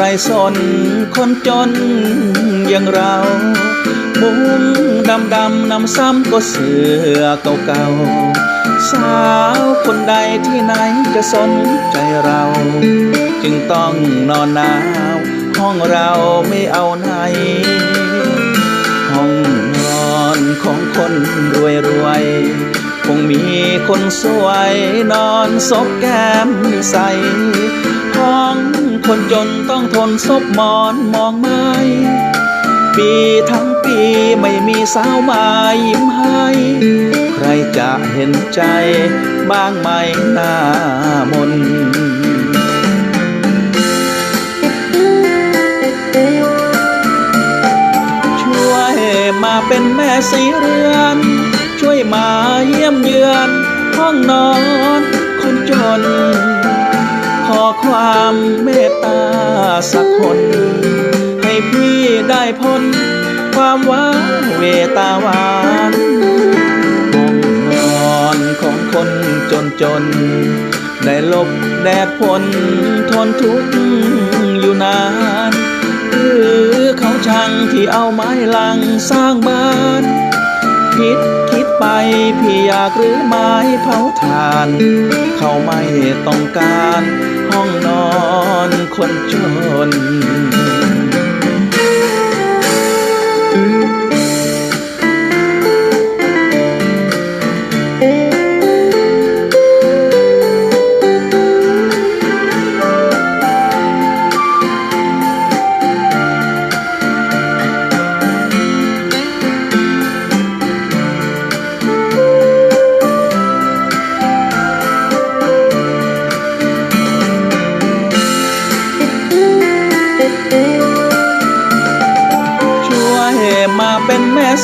ไรสนคนจนอย่างเรา มุงดำดำนำซ้ำก็เสือเก่าๆสาวคนใดที่ไหนจะสนใจเรา จึงต้องนอนหนาว ห้องเราไม่เอาไหน ห้องนอนของคนรวยรวย คงมีคนสวยนอนซบแก้มใสห้องคนจนต้องทนซบหมอนมองไม้ปีทั้งปีไม่มีสาวมายิ้มให้ ใครจะเห็นใจบ้างไหมหน้ามนช่วยมาเป็นแม่สีเรือน มาเยี่ยมเยือนห้องนอนคนจน ขอความเมตตาสักคน ให้พี่ได้พ้นความว้าเวตาหวานห้องนอนของคนจนจน ได้หลบแดดฝนทนทุกข์อยู่นานหรือเขาช่างที่เอาไม้ลังสร้างบ้านคิดคิด ไปพี่อยากหรือไม้เผาถ่าน เขาไม่ต้องการห้องนอนคนจน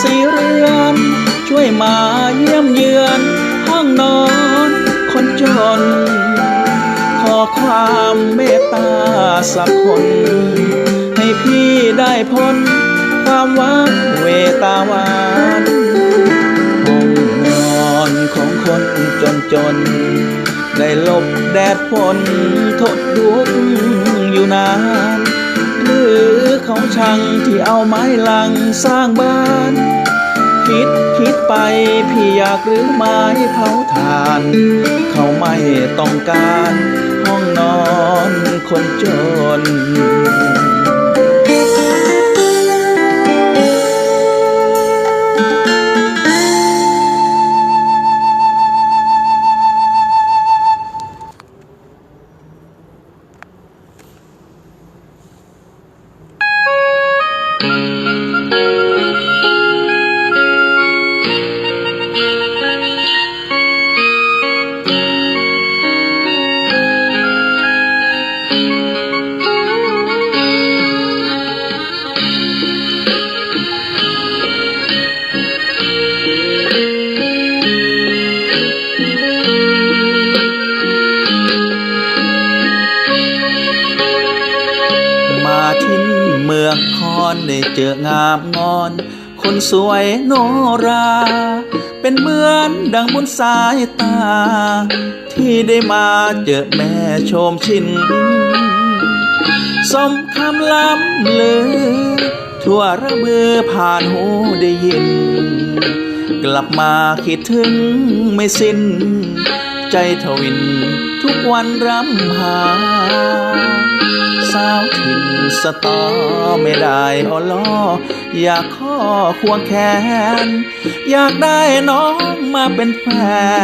สีเรือน ช่วยมาเยี่ยมเยือน ห้องนอนคนจน ขอความเมตตาสักคน ให้พี่ได้พ้น ความว้าเวตาหวานห้องนอนของคนจนจน ได้หลบแดดฝนทดดุกอยู่นาน เขาช่างที่เอาไม้ลังสร้างบ้าน คิดคิดไปพี่อยากหรือไม้เผาถ่าน เขาไม่ต้องการห้องนอนคนจน เจองามงอน คนสวยโนรา เป็นเหมือนดังบนสายตา ที่ได้มาเจอแม่ชมชินสมคำล้ำลือ ทั่วระเบือผ่านหูได้ยิน กลับมาคิดถึงไม่สิ้น ใจทวิน ทุกวันรำหา สาวถิ่นสตอไม่ได้ออล้ออยากข้อควงแขน อยากได้น้องมาเป็นแฟ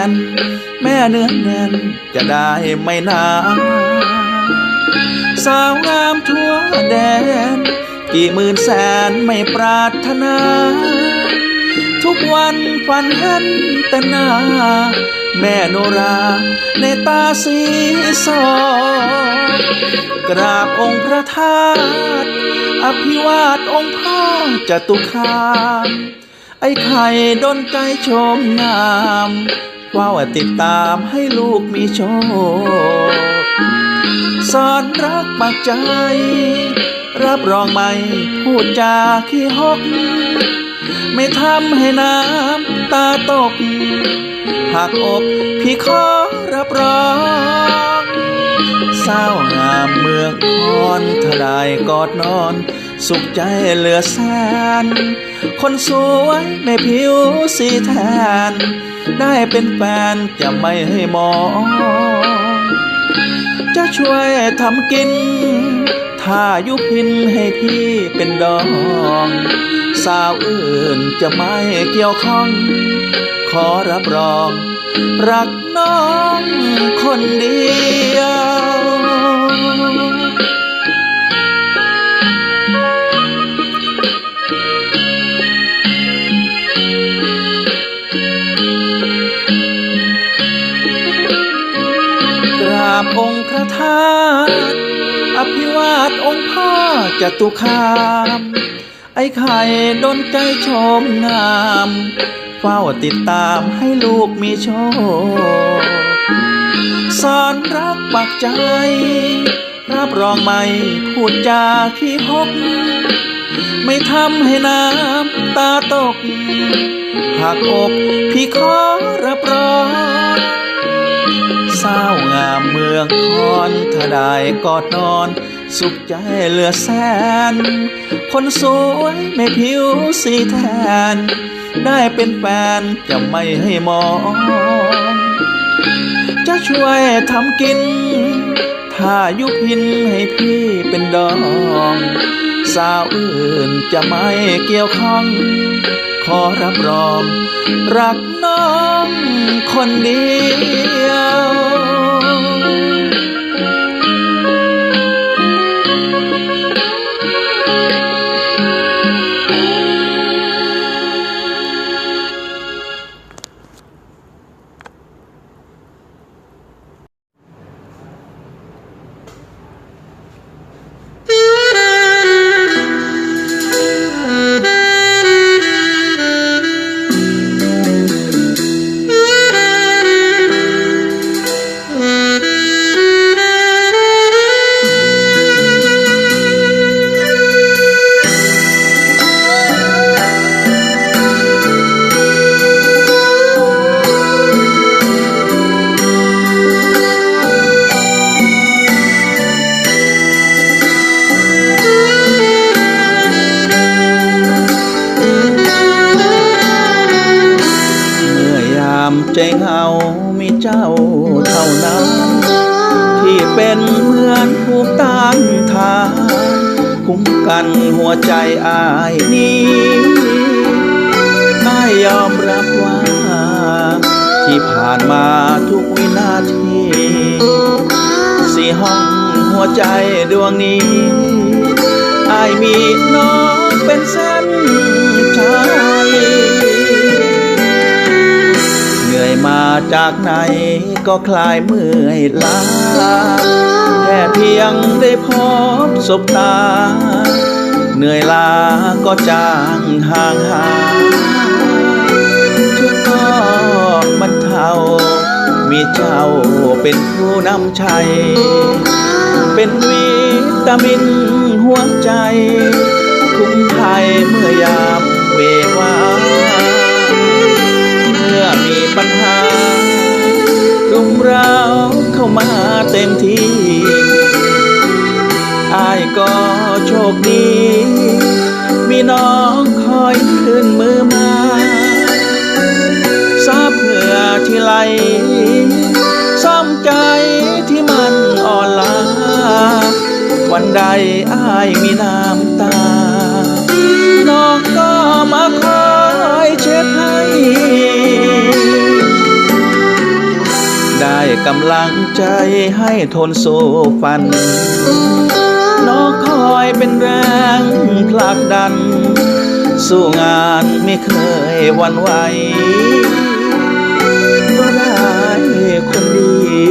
น แม่เนื้อแน่นจะได้ไม่นานสาวงามทั่วแดน กี่หมื่นแสนไม่ปรารถนา ทุกวันฝันเห็นแต่หน้า แม่โนราในตาสีสอกกราบองค์พระธาตุอภิวาทองค์พ่อจตุคามไอ้ไข่ดนใจชมงามว่าว่าติดตามให้ลูกมีโชคสอนรักปากใจ รับรองไม่พูดจาขี้หก ไม่ทำให้น้ำตาตกหักอกพี่ขอรับรองสาวงามเมืองคอนถ้าได้กอดนอน สุขใจเหลือแสนคนสวยไม่ผิวสีแทน ได้เป็นแฟนจะไม่ให้มอง จะช่วยทำกิน ถ้ายุพินให้พี่เป็นดอง สาวอื่นจะไม่เกี่ยวข้อง ขอรับรอง รักน้องคนเดียวกราบองค์พระธาตุอภิวาทองค์พ่อจตุคาม อ้ไข่ดนใจชมงาม เฝ้าติดตามให้ลูกมีโชคสอนรักปักใจ รับรองไม่พูดจาขี้หก ไม่ทำให้น้ำตาตก หากอกพี่ขอรับรองสาวงามเมืองคอนถ้าได้กอดนอน สุขใจเหลือแสน คนสวยไม่ผิวสีแทน ได้เป็นแฟนจะไม่ให้มอง จะช่วยทำกิน ถ้ายุพินให้พี่เป็นดอง สาวอื่นจะไม่เกี่ยวข้อง ขอรับรอง รักน้องคนดี คุ้มกันหัวใจอายนี้ได้ยอมรับว่า ที่ผ่านมาทุกวินาทีสี่ห้องหัวใจดวงนี้อายมีน้องเป็นเส้นใจเหนื่อยมาจากไหนก็คลายเมื่อยล้า แค่เพียงได้พบสบตา เหนื่อยล้าก็จางห่างหายทุกข์ก็บรรเทามีเจ้าเป็นผู้นำชัย เป็นวิตามินหัวใจ คุ้มภัยเมื่อยามเววาเมื่อมีปัญหารุมเรา มาเต็มที่อายก็โชคดี มีน้องคอยขึ้นมือมาซาบเหงื่อที่ไหลซ้ำใจที่มันอ่อนล้าวันใดอายมีนา กำลังใจให้ทนสู้ฟัน น้องคอยเป็นแรงผลักดัน สู้งานไม่เคยวันไหวก็ได้คนดี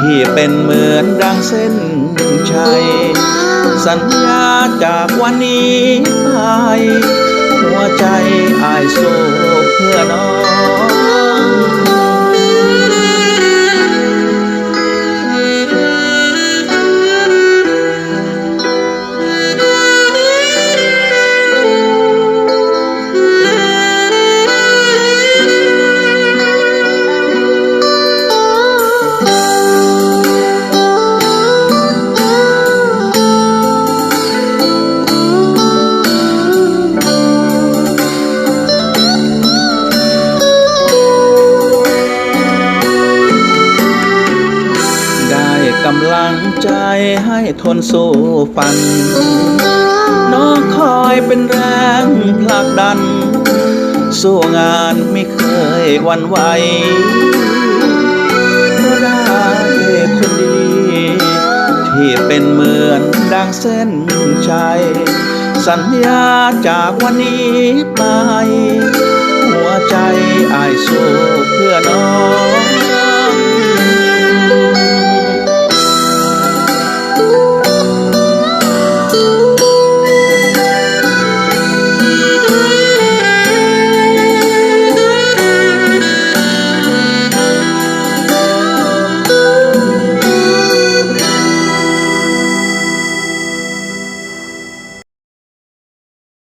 ที่เป็นเหมือนดังเส้นชัย สัญญาจากวันนี้ไป หัวใจอายสู้เพื่อน้อง「 ทนสู้ฟัน น้องคอยเป็นแรงผลักดัน สู้งานไม่เคยวันไหวเพราะได้คนดี ที่เป็นเหมือนดังเส้นชัย สัญญาจากวันนี้ไป หัวใจอายสู้เพื่อน้อง